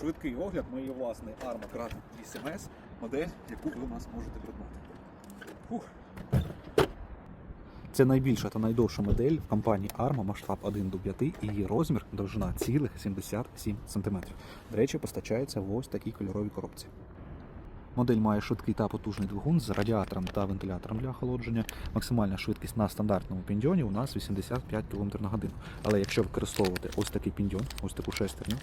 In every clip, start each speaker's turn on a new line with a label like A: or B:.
A: Швидкий огляд, моєї власний Arma Kraken 8S, модель, яку ви у нас можете придбати. Фух. Це найбільша та найдовша модель в компанії Arma масштаб 1 до 5 і її розмір довжина цілих 77 см. До речі, постачається в ось такій кольоровій коробці. Модель має швидкий та потужний двигун з радіатором та вентилятором для охолодження. Максимальна швидкість на стандартному піндьоні у нас 85 км на годину. Але якщо використовувати ось такий піндьон, ось таку шестерню,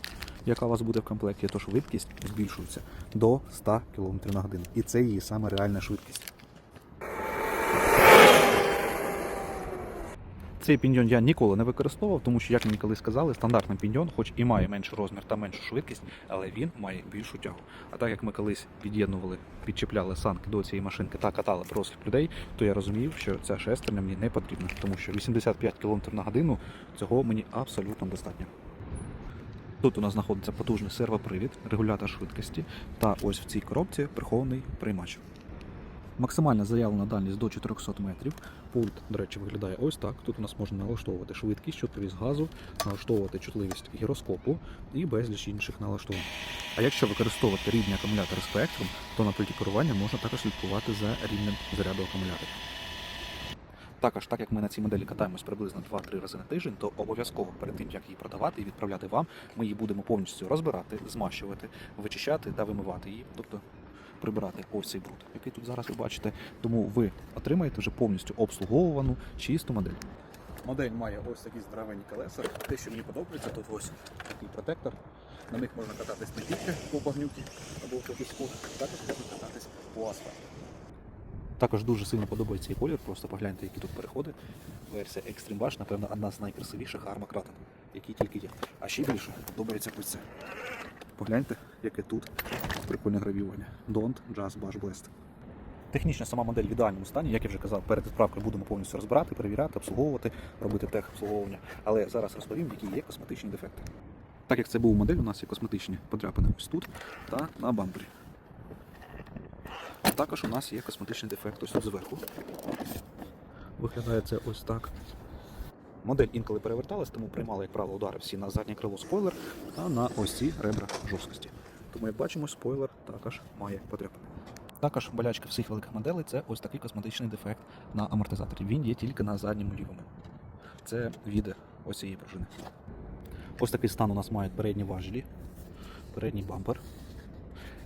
A: яка у вас буде в комплекті, то швидкість збільшується до 100 км на годину. І це її саме реальна швидкість. Цей піндьон я ніколи не використовував, тому що, як мені колись сказали, стандартний піндьон, хоч і має менший розмір та меншу швидкість, але він має більшу тягу. А так як ми колись під'єднували, підчіпляли санки до цієї машинки та катали дорослих людей, то я розумів, що ця шестерня мені не потрібна, тому що 85 км на годину цього мені абсолютно достатньо. Тут у нас знаходиться потужний сервопривід, регулятор швидкості та ось в цій коробці прихований приймач. Максимальна заявлена дальність до 400 метрів. Пульт, до речі, виглядає ось так. Тут у нас можна налаштовувати швидкість, чутливість газу, налаштовувати чутливість гіроскопу і безліч інших налаштувань. А якщо використовувати рідні акумулятори Spectrum, то на пульті керування можна також слідкувати за рівнем заряду акумуляторів. Також, так як ми на цій моделі катаємось приблизно 2-3 рази на тиждень, то обов'язково перед тим, як її продавати і відправляти вам, ми її будемо повністю розбирати, змащувати, вичищати та вимивати її, тобто прибирати ось цей бруд, який тут зараз ви бачите. Тому ви отримаєте вже повністю обслуговувану чисту модель. Модель має ось такі здоровенні колеса. Те, що мені подобається, тут ось такий протектор. На них можна кататись не тільки по багнюки або по піску, також можна кататись по асфальту. Також дуже сильно подобається цей колір, просто погляньте, які тут переходи. Версія Extreme Bash, напевно, одна з найкрасивіших Kraken, які тільки є. А ще більше подобається ось це. Погляньте, яке тут прикольне гравіювання. Don't just bash blast. Технічна сама модель в ідеальному стані, як я вже казав, перед відправкою будемо повністю розбирати, перевіряти, обслуговувати, робити техобслуговування. Але зараз розповім, які є косметичні дефекти. Так як це був модель, у нас є косметичні подряпини ось тут та на бампері. Також у нас є косметичний дефект ось тут зверху. Виглядає це ось так. Модель інколи переверталась, тому приймали, як правило, удари всі на заднє крило спойлер та на ось ці ребра жорсткості. Тому, як бачимо, спойлер також має подряпини. Також болячка всіх великих моделей це ось такий косметичний дефект на амортизаторі. Він є тільки на задньому лівому. Це від ось цієї пружини. Ось такий стан у нас мають передні важелі, передній бампер.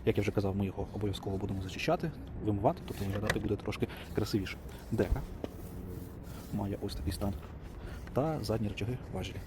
A: Як я вже казав, ми його обов'язково будемо зачищати, вимивати, тобто виглядати буде трошки красивіше. Дека має ось такий стан. Та задні рычаги важелі.